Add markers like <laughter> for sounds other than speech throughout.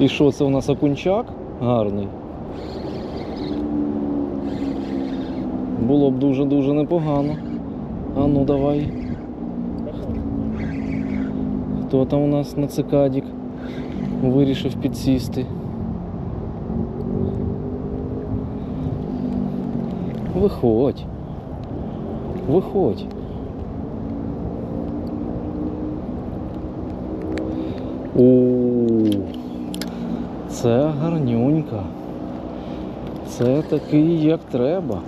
І що це у нас окунчак? Гарний. Було б дуже-дуже непогано. А ну давай. Хто там у нас на цикадік вирішив підсісти? Виходь. Виходь. У, це гарнюнька. Це такий, як треба.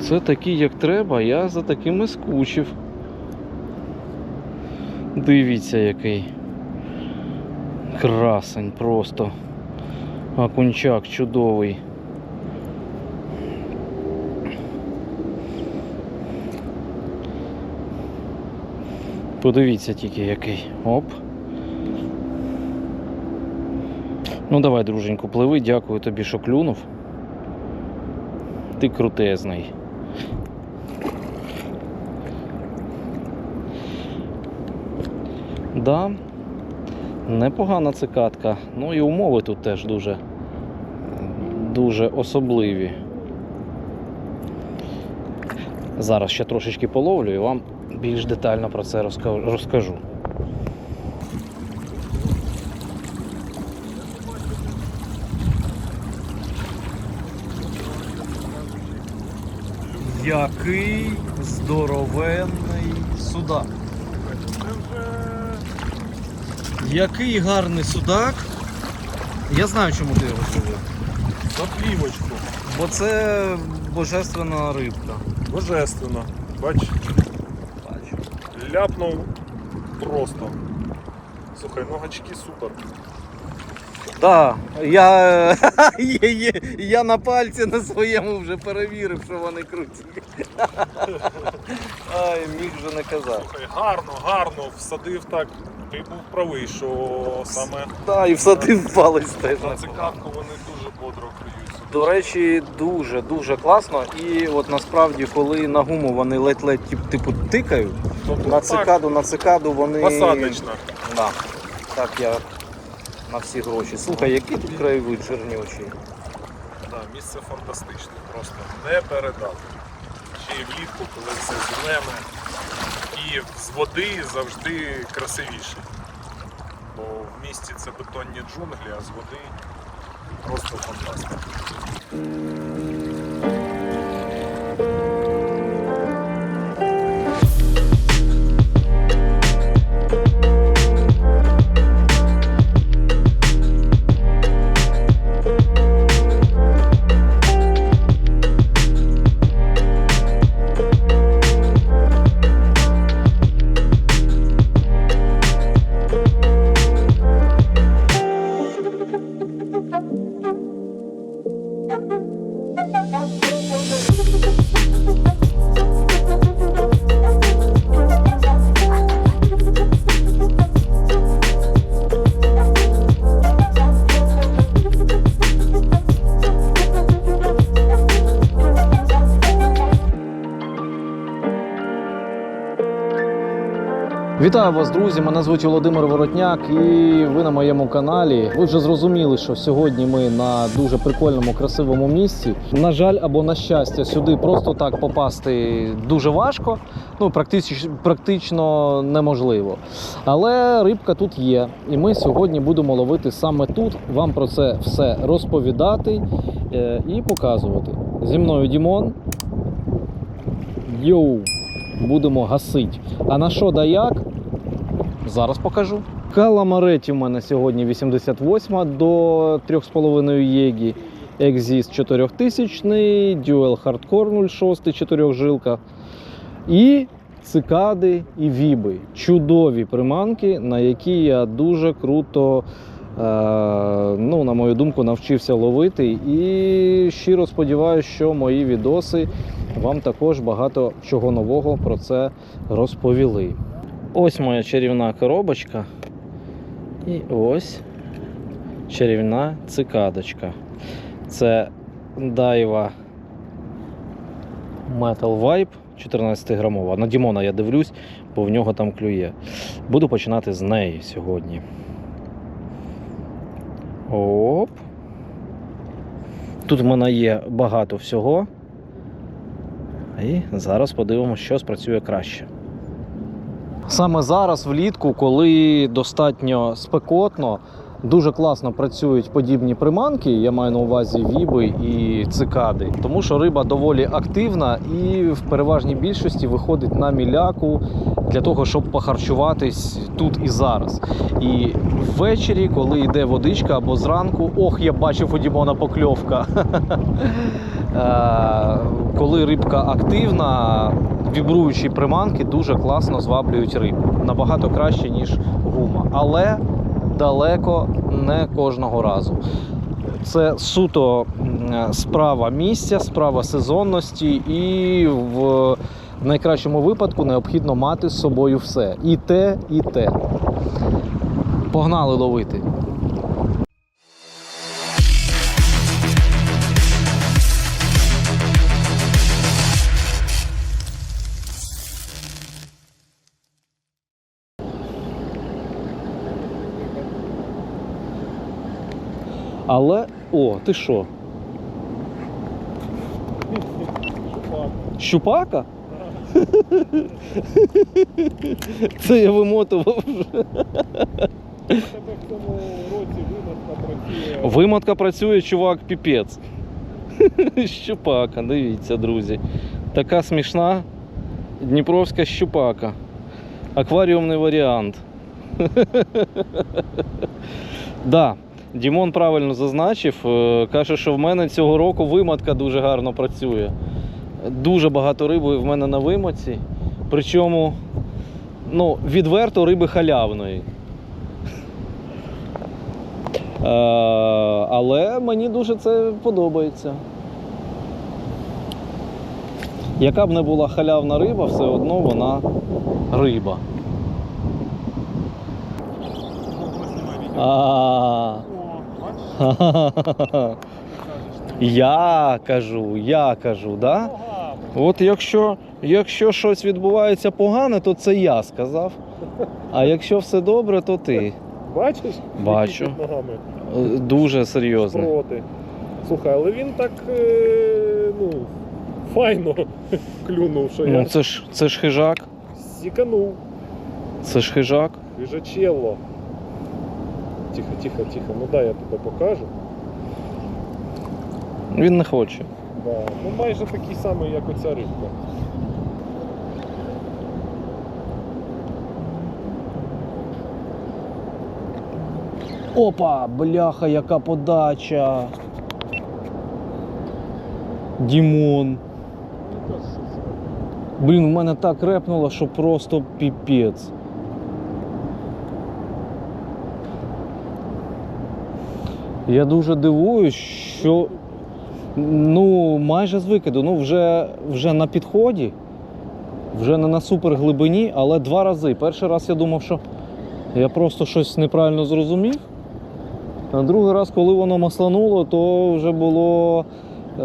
Це такий, як треба, я за таким і скучив. Дивіться, який красень просто. Окунчак чудовий. Подивіться тільки який. Оп. Ну давай, друженьку, пливи, дякую тобі, що клюнув. Ти крутезний. Да, непогана цикатка. Ну і умови тут теж дуже, дуже особливі. Зараз ще трошечки половлю і вам більш детально про це розка- розкажу. Який здоровенний судак. Який гарний судак. Я знаю, чому ти його зловив. За плівочку. Бо це божественна рибка. Божественно. Бач. Ляпнув просто. Слухай, ну гачки супер. Так, я, <laughs> є, є, я на пальці на своєму вже перевірив, що вони круті. <laughs> Ай, міг же не казати. Слухай, гарно, гарно, всадив так. Ти був правий, що саме Так, і всадив палець теж. на непогано. вони. До речі, дуже дуже класно. І от насправді, коли на гуму вони ледь-ледь тип- типу тикають, Тобто на так, цикаду, на цикаду вони. посадочна. Да. Так я на всі гроші. Слухай, який тут краєвид жирнючий. Да, місце фантастичне, просто не передати. Ще й влітку, коли все зелене. І з води завжди красивіше. Бо в місті це бетонні джунглі, а з води просто фантастика. Вітаю вас, друзі! Мене звуть Володимир Воротняк, і ви на моєму каналі. Ви вже зрозуміли, що сьогодні ми на дуже прикольному, красивому місці. На жаль, або на щастя, сюди просто так попасти дуже важко, ну практично, практично неможливо. Але рибка тут є, і ми сьогодні будемо ловити саме тут. Вам про це все розповідати е, і показувати. Зі мною Дімон. Йоу! Будемо гасити. А на що да як? Зараз покажу. Каламареті в мене сьогодні 88 до 3,5 єгі. Exist 4000, Dual Hardcore 06, 4 жилка. І цикади і віби. Чудові приманки, на які я дуже круто, ну, на мою думку, навчився ловити. І щиро сподіваюся, що мої відоси вам також багато чого нового про це розповіли. Ось моя чарівна коробочка. І ось чарівна цикадочка. Це Daiwa Metal Vibe 14 грамова. На Дімона я дивлюсь, бо в нього там клює. Буду починати з неї сьогодні. Оп. Тут в мене є багато всього. І зараз подивимося, що спрацює краще. Саме зараз, влітку, коли достатньо спекотно, дуже класно працюють подібні приманки. Я маю на увазі віби і цикади, тому що риба доволі активна і в переважній більшості виходить на міляку для того, щоб похарчуватись тут і зараз. І ввечері, коли йде водичка або зранку, ох, я бачив у Дімона покльовка. <laughs> Е, Коли рибка активна, вібруючі приманки дуже класно зваблюють рибу. Набагато краще, ніж гума. Але далеко не кожного разу. Це суто справа місця, справа сезонності, і в найкращому випадку необхідно мати з собою все. І те, і те. Погнали ловити. Але. О, ти що? Щупака? <laughs> Це я вимотував. вже. Тебе в цьому році вимотка працює. Вимотка працює, чувак, піпець. <laughs> Щупака, дивіться, друзі. Така смішна дніпровська щупака. Акваріумний варіант. <laughs> Да, Дімон правильно зазначив. е, Каже, що в мене цього року вимотка дуже гарно працює. Дуже багато риби в мене на вимотці. Причому ну, відверто риби халявної. Е, але мені дуже це подобається. Яка б не була халявна риба, все одно вона риба. А, <laughs> Я кажу, я кажу, да? От якщо, якщо щось відбувається погане, то це я сказав. А якщо все добре, то ти. Бачиш? Бачу. Які під ногами Е, Дуже серйозно. проти. Слухай, але він так е, ну, файно <laughs> клюнув, що Ну, я це ж це ж хижак. сіканув. Це ж хижак. Віжачелло. Тихо, тихо, тихо. Ну дай я тебе покажу. Він не хоче. Да. Ну майже такий самий, як оця рибка. Опа, бляха, яка подача. Дімон. Ну? Блін, у мене так репнуло, що просто піпець. Я дуже дивуюсь, що ну, майже з викиду, ну вже, вже на підході, вже не на суперглибині, але два рази. Перший раз я думав, що я просто щось неправильно зрозумів. А другий раз, коли воно маслануло, то вже було е,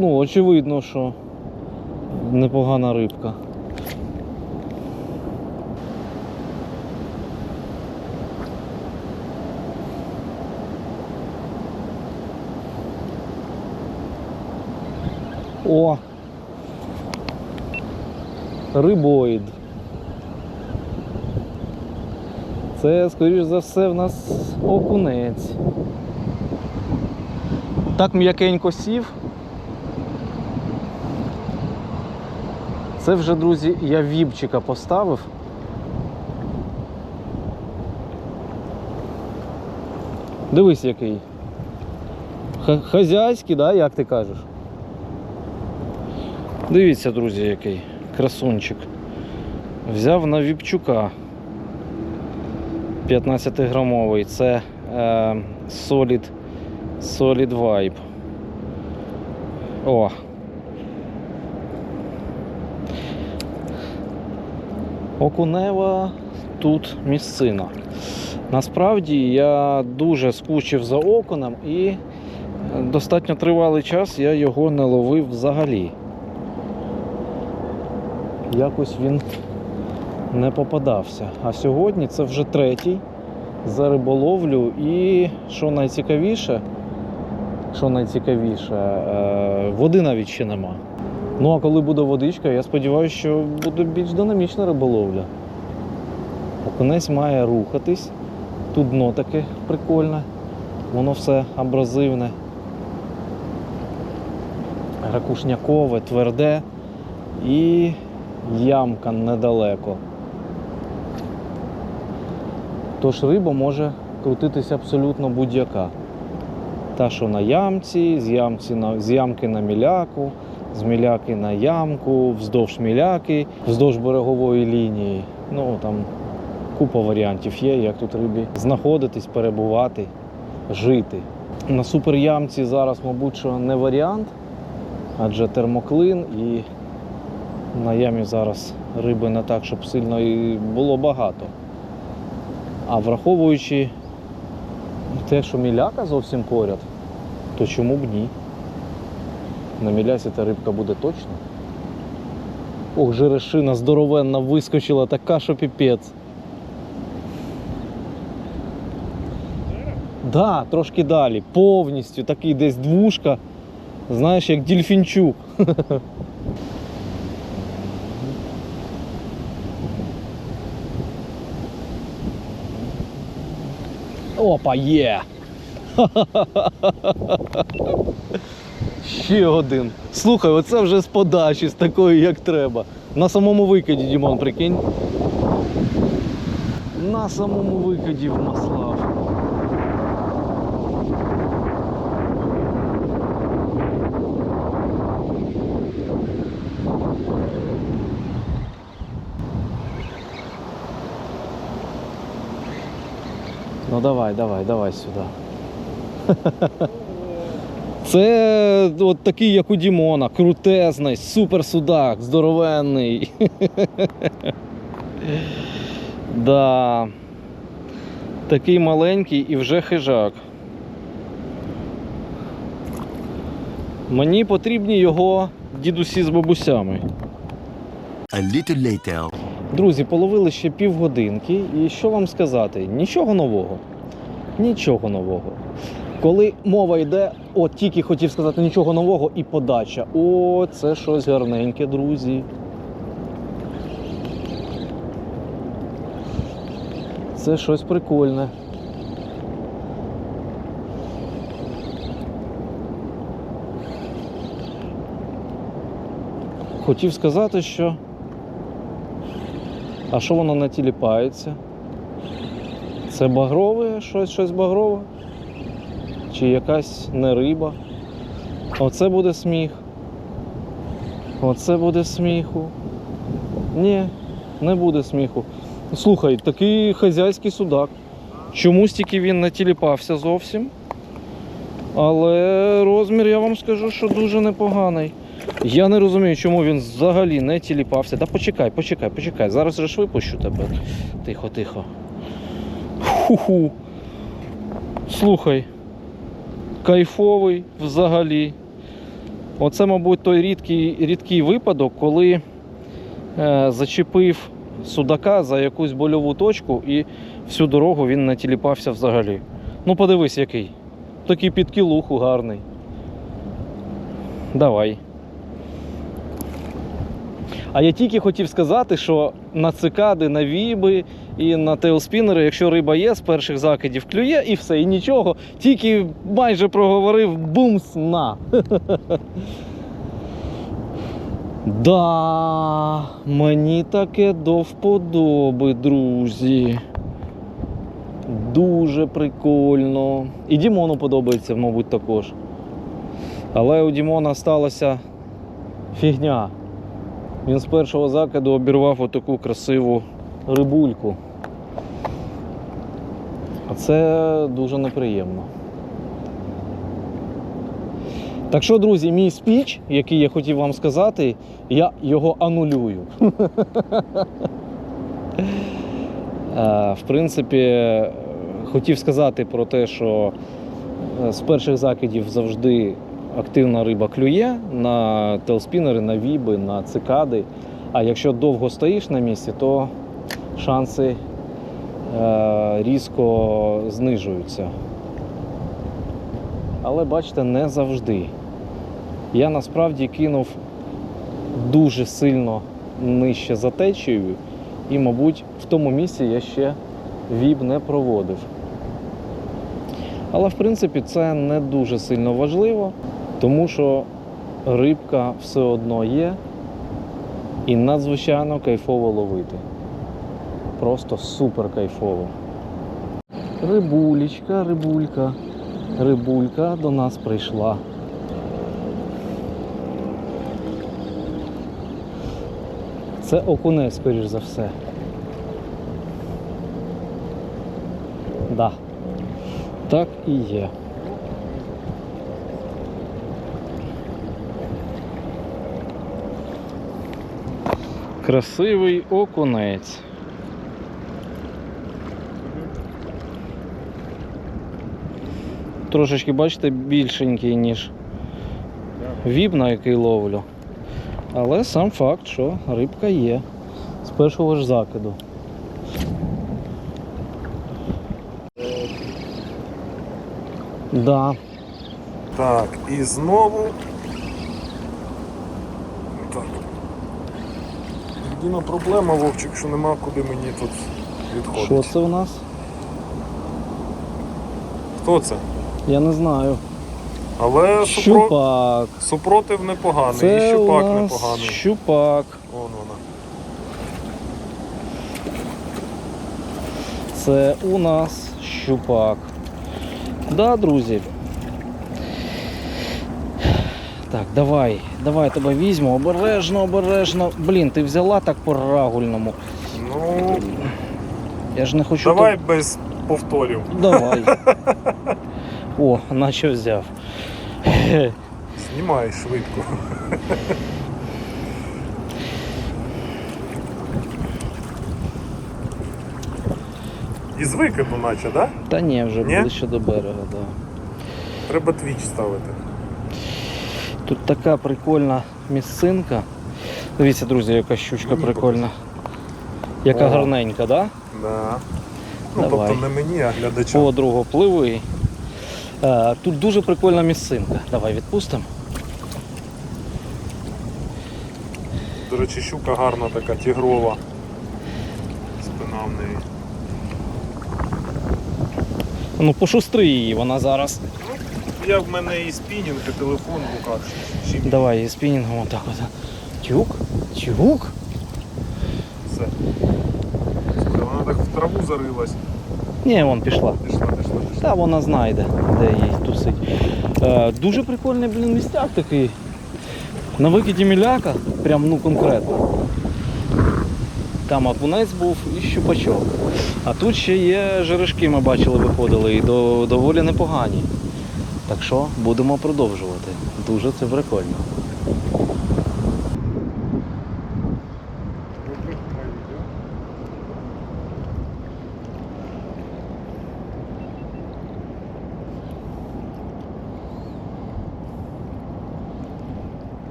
ну, очевидно, що непогана рибка. О! Рибоїд. Це, скоріш за все, в нас окунець. Так м'якенько сів. Це вже, друзі, я віпчика поставив. Дивись, який. Ха- Хазяйський, да, як ти кажеш? Дивіться, друзі, який красунчик. Взяв на Віпчука 15-грамовий. Це е, Solid, Solid Vibe. О. Окунева тут місцина. Насправді я дуже скучив за окуном і достатньо тривалий час я його не ловив взагалі. Якось він не попадався. А сьогодні це вже третій за риболовлю. І що найцікавіше, що найцікавіше, е, води навіть ще нема. Ну а коли буде водичка, я сподіваюся, що буде більш динамічна риболовля. Окунець має рухатись. Тут дно таке прикольне, воно все абразивне, ракушнякове, тверде і ямка недалеко. Тож риба може крутитися абсолютно будь-яка. Та, що на ямці, з, ямці на, з ямки на міляку, з міляки на ямку, вздовж міляки, вздовж берегової лінії. Ну там купа варіантів є, як тут рибі знаходитись, перебувати, жити. На суперямці зараз, мабуть, що не варіант, адже термоклин і на ямі зараз риби не так, щоб сильно і було багато. А враховуючи те, що міляка зовсім поряд, то чому б ні? На мілясі та рибка буде точно. Ох, жерешина здоровенна вискочила, така, що піпець. Да, трошки далі, повністю такий десь двушка, знаєш, як дільфінчук. <laughs> Опа, є! Ще один. Слухай, оце вже з подачі, з такої, як треба. На самому викиді, Дімон, прикинь. На самому викиді в Маслав. Ну давай, давай, давай сюди. <laughs> Це от такий, як у Дімона, крутезний, супер судак, здоровенний. <laughs> да. Такий маленький і вже хижак. Мені потрібні його дідусі з бабусями. A little later. Друзі, половили ще півгодинки, і що вам сказати? Нічого нового. Нічого нового. Коли мова йде, от тільки хотів сказати нічого нового і подача. О, це щось гарненьке, друзі. Це щось прикольне. Хотів сказати, що а що воно не тіліпається? Це багрове, щось, щось багрове? Чи якась не риба? Оце буде сміх. Оце буде сміху. Ні, не буде сміху. Слухай, такий хазяйський судак. Чомусь тільки він не тіліпався зовсім. Але розмір, я вам скажу, що дуже непоганий. Я не розумію, чому він взагалі не тіліпався. Та почекай, почекай, почекай. Зараз же ж випущу тебе. Тихо, тихо. Ху-ху. Слухай. Кайфовий взагалі. Оце, мабуть, той рідкий, рідкий випадок, коли е, зачепив судака за якусь больову точку і всю дорогу він не тіліпався взагалі. Ну, подивись, який. Такий під кілуху гарний. Давай. А я тільки хотів сказати, що на цикади, на віби і на тейлспінери, якщо риба є з перших закидів, клює і все, і нічого. Тільки майже проговорив бумс на. <laughs> Да, мені таке до вподоби, друзі. Дуже прикольно. І Дімону подобається, мабуть, також. Але у Дімона сталася фігня. Він з першого закиду обірвав отаку красиву рибульку. А це дуже неприємно. Так що, друзі, мій спіч, який я хотів вам сказати, я його анулюю. <laughs> В принципі, хотів сказати про те, що е, з перших закидів завжди активна риба клює на телспінери, на віби, на цикади. А якщо довго стоїш на місці, то шанси е, різко знижуються. Але бачите, не завжди. Я насправді кинув дуже сильно нижче за течією, і, мабуть, в тому місці я ще віб не проводив. Але в принципі це не дуже сильно важливо, тому що рибка все одно є і надзвичайно кайфово ловити. Просто супер кайфово. Рибулечка, рибулька, рибулька до нас прийшла. Це окунець, скоріш за все. Да. Так і є. Красивий окунець. Трошечки, бачите, більшенький, ніж віб, на який ловлю. Але сам факт, що рибка є з першого ж закиду. Да, Так, і знову. Єдина проблема, Вовчик, що нема куди мені тут відходити. що це у нас? Хто це? Я не знаю. Але супро... Супротив непоганий, Це і щупак у нас непоганий. Щупак. Вон вона. Це у нас щупак. Да, друзі. Так, давай, давай тебе візьму. Обережно, обережно. Блін, ти взяла так по рагульному. Ну, Я ж не хочу. давай без повторів. Давай. <laughs> О, наче взяв. Знімай швидко. І з викиду, наче, да? Та ні, вже Ні? ближче до берега, да. Треба твіч ставити. Тут така прикольна місцинка. Дивіться, друзі, яка щучка Мені прикольна. Яка О. гарненька, да? Да. Ну, Давай. тобто не мені, а глядачам. Подругу пливи. Е, Тут дуже прикольна місцинка. Давай відпустимо. До речі, щука гарна така, тігрова. Спина в неї. Ну, пошустри її, вона зараз. Я в мене і спінінг, і телефон в руках. Чим Давай її спінінгом отак от. Тюк? Тюк? все. Вона так в траву зарилась. Ні, вон пішла. Пішла, пішла, пішла. Та вона знайде, де їй тусить. Е, дуже прикольний, блін, містяк такий. На викиді міляка, прям ну конкретно. Там окунець був і щупачок. А тут ще є жерешки, ми бачили, виходили, і до, доволі непогані. Так що будемо продовжувати. Дуже це прикольно.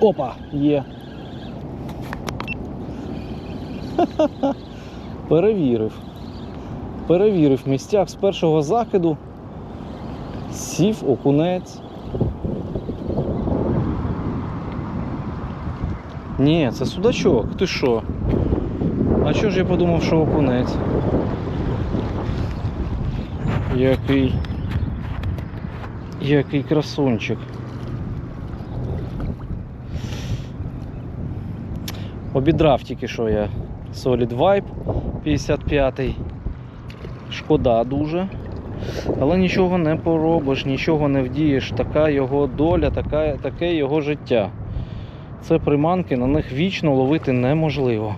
Опа, є. <laughs> Перевірив. Перевірив містяк з першого закиду. Сів окунець. Ні, це судачок. Ти що? А чого ж я подумав, що окунець? Який. Який красунчик. Обідрав тільки що я Solid Vibe 55. Шкода дуже. Але нічого не поробиш, нічого не вдієш. Така його доля, така, таке його життя. Це приманки, на них вічно ловити неможливо.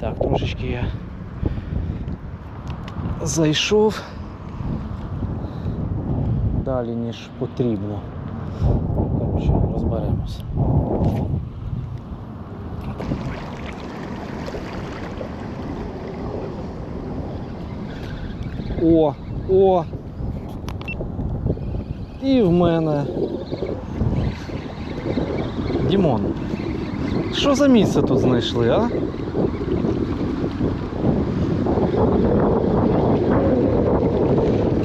Так, трошечки я зайшов далі, ніж потрібно. Коротше, розберемося. О, о! І в мене Дімон, що за місце тут знайшли, а?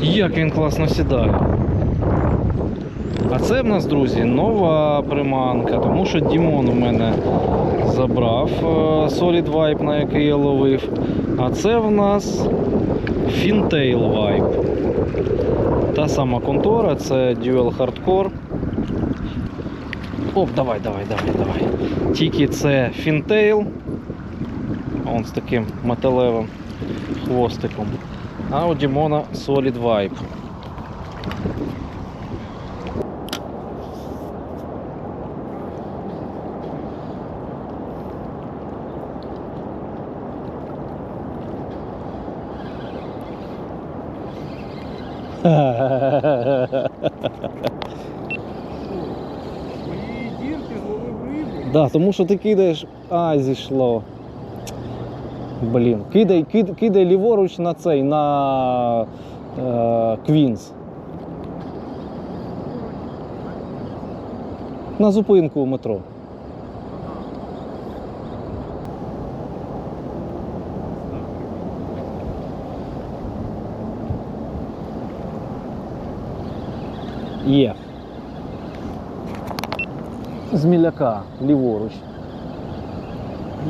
Як він класно сідає. А це в нас, друзі, нова приманка, тому що Дімон у мене забрав е, Solid Vibe, на який я ловив. А це в нас Fintail Vibe. Та сама контора, це Dual Hardcore. Оп, давай, давай, давай, давай. Тільки це Fintail. Он з таким металевим хвостиком. А у Дімона Solid Vibe. Да, тому що ти кидаєш. А, зійшло. Блін. Кидай, кид, кидай ліворуч на цей, на е, Квінс. На зупинку у метро. Є. З міляка ліворуч.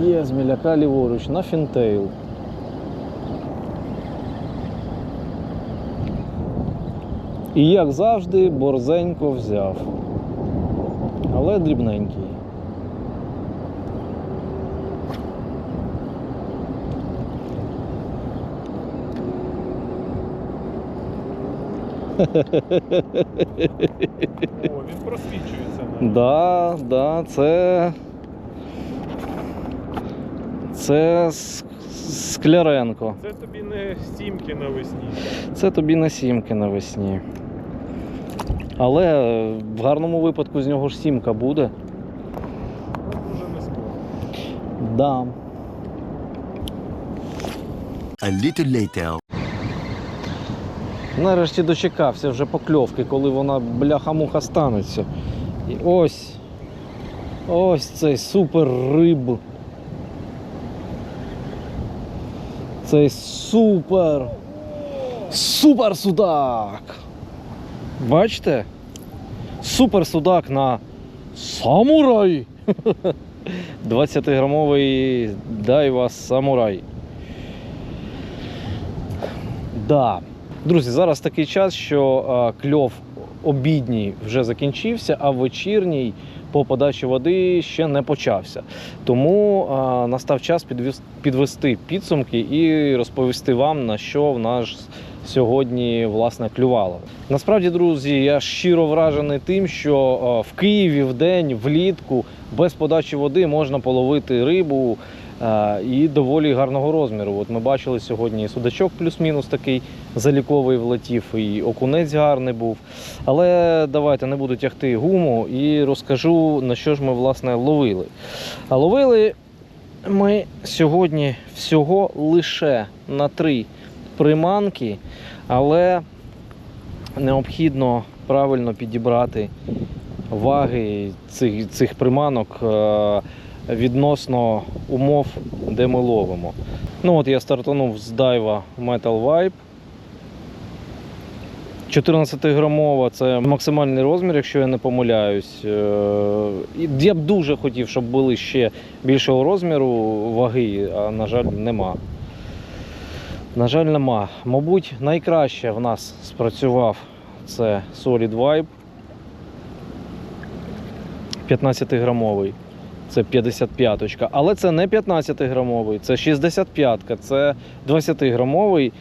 Є з міляка ліворуч на фінтейл. І як завжди, борзенько взяв. Але дрібненький. О, він просвічується. Да, да, це. Це Скляренко. Це тобі не стімки навесні. Це тобі на сімки навесні. Але в гарному випадку з нього ж сімка буде. Ну, Дуже не скоро. Да. A little later. Нарешті дочекався вже покльовки, коли вона бляха-муха станеться. І ось. Ось цей супер риб. Цей супер. Супер судак. Бачите? Супер судак на самурай. <laughs> 20-грамовий дайва самурай. Да. Друзі, зараз такий час, що а, кльов обідній вже закінчився, а вечірній по подачі води ще не почався. Тому а, настав час підвести підсумки і розповісти вам, на що в нас сьогодні власне клювало. Насправді, друзі, я щиро вражений тим, що в Києві в день, влітку, без подачі води можна половити рибу. А, І доволі гарного розміру. От ми бачили сьогодні судачок плюс-мінус такий заліковий влетів, і окунець гарний був. Але давайте не буду тягти гуму і розкажу, на що ж ми власне ловили. А ловили ми сьогодні всього лише на три приманки, але необхідно правильно підібрати ваги цих, цих приманок е, відносно умов, де ми ловимо. Ну от я стартанув з дайва Metal Vibe. 14-грамова це максимальний розмір, якщо я не помиляюсь. Е, Я б дуже хотів, щоб були ще більшого розміру ваги, а на жаль, нема. На жаль, нема. Мабуть, найкраще в нас спрацював це Solid Vibe. 15-грамовий. Це 55-ка. Але це не 15-грамовий, це 65-ка, це 20-грамовий.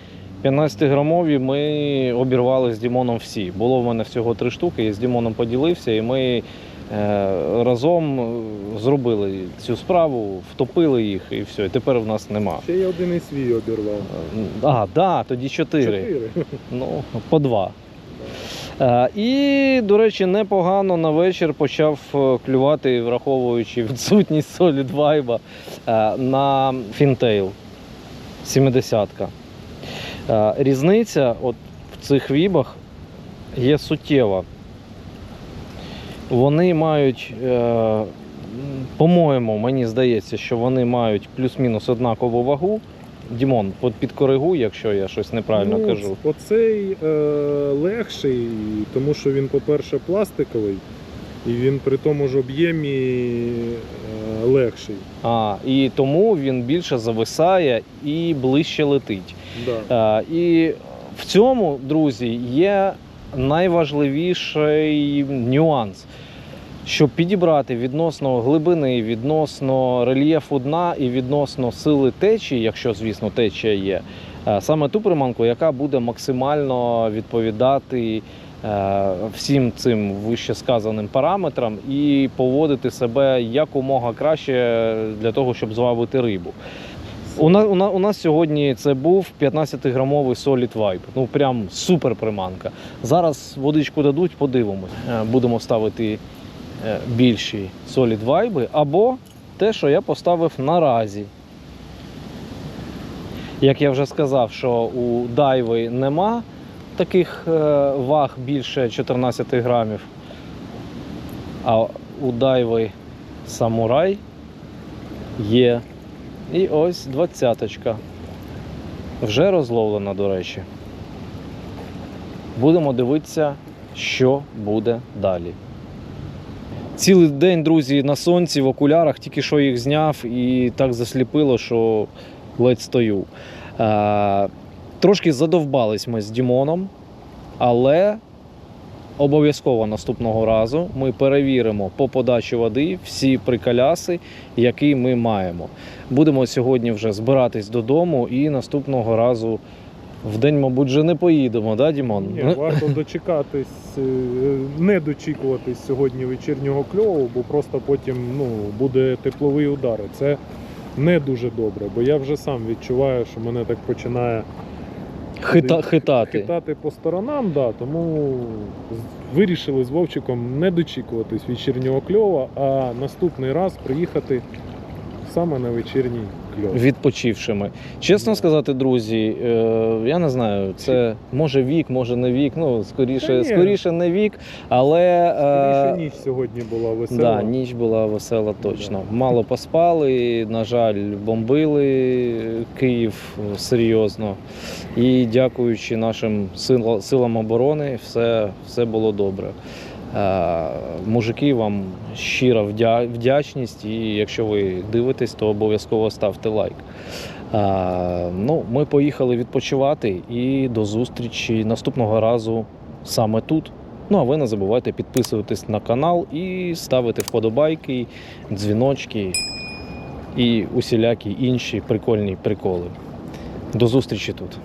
15-грамові ми обірвали з Дімоном всі. Було в мене всього три штуки, я з Дімоном поділився, і ми е, разом е, зробили цю справу, втопили їх і все. І тепер в нас нема. Ще я один і свій обірвав. А, да, тоді чотири. чотири. Ну, по два. Е, І, до речі, непогано на вечір почав е, клювати, враховуючи відсутність Solid Vibe, е, на Fintail 70-ка. Е, Різниця от в цих вібах є суттєва. Вони мають, по-моєму, мені здається, що вони мають плюс-мінус однакову вагу. Дімон, от підкоригуй, якщо я щось неправильно ну, кажу. Оцей е, легший, тому що він, по-перше, пластиковий, і він при тому ж об'ємі е, легший. А, і тому він більше зависає і ближче летить. Да. Е, і в цьому, друзі, є найважливіший нюанс. Щоб підібрати відносно глибини, відносно рельєфу дна і відносно сили течії, якщо, звісно, течія є, е, саме ту приманку, яка буде максимально відповідати е, всім цим вищесказаним параметрам і поводити себе якомога краще для того, щоб зловити рибу. У нас, у, нас, у нас сьогодні це був 15-грамовий Solid Vibe. Ну прям супер приманка. Зараз водичку дадуть, подивимось. Е, Будемо ставити більші Solid Vibe або те, що я поставив наразі. Як я вже сказав, що у дайви нема таких е, ваг більше 14 грамів. А у дайви самурай є. І ось двадцяточка. Вже розловлена, до речі. Будемо дивитися, що буде далі. Цілий день, друзі, на сонці в окулярах, тільки що їх зняв і так засліпило, що ледь стою. Е, трошки задовбались ми з Дімоном, але обов'язково наступного разу ми перевіримо по подачі води всі приколяси, які ми маємо. Будемо сьогодні вже збиратись додому і наступного разу в день, мабуть, вже не поїдемо, да, Дімон? Ні, варто дочекатись, е, не дочікуватись сьогодні вечірнього кльову, бо просто потім ну, буде тепловий удар. Це не дуже добре, бо я вже сам відчуваю, що мене так починає Хита, хитати. хитати по сторонам, да, тому вирішили з Вовчиком не дочікуватись вечірнього кльова, а наступний раз приїхати саме на вечірній кльов. Відпочившими. Чесно сказати, друзі, е, я не знаю, це може вік, може не вік. Ну, Та скоріше, ні. скоріше не вік, але. Скоріше е, ніч сьогодні була весела. Да, ніч була весела точно. Мало поспали, на жаль, бомбили Київ серйозно. І дякуючи нашим сил- силам оборони, все, все було добре. Е, Мужики, вам щира вдячність, і якщо ви дивитесь, то обов'язково ставте лайк. Е, Ну, ми поїхали відпочивати і до зустрічі наступного разу саме тут. Ну а ви не забувайте підписуватись на канал і ставити вподобайки, дзвіночки і усілякі інші прикольні приколи. До зустрічі тут.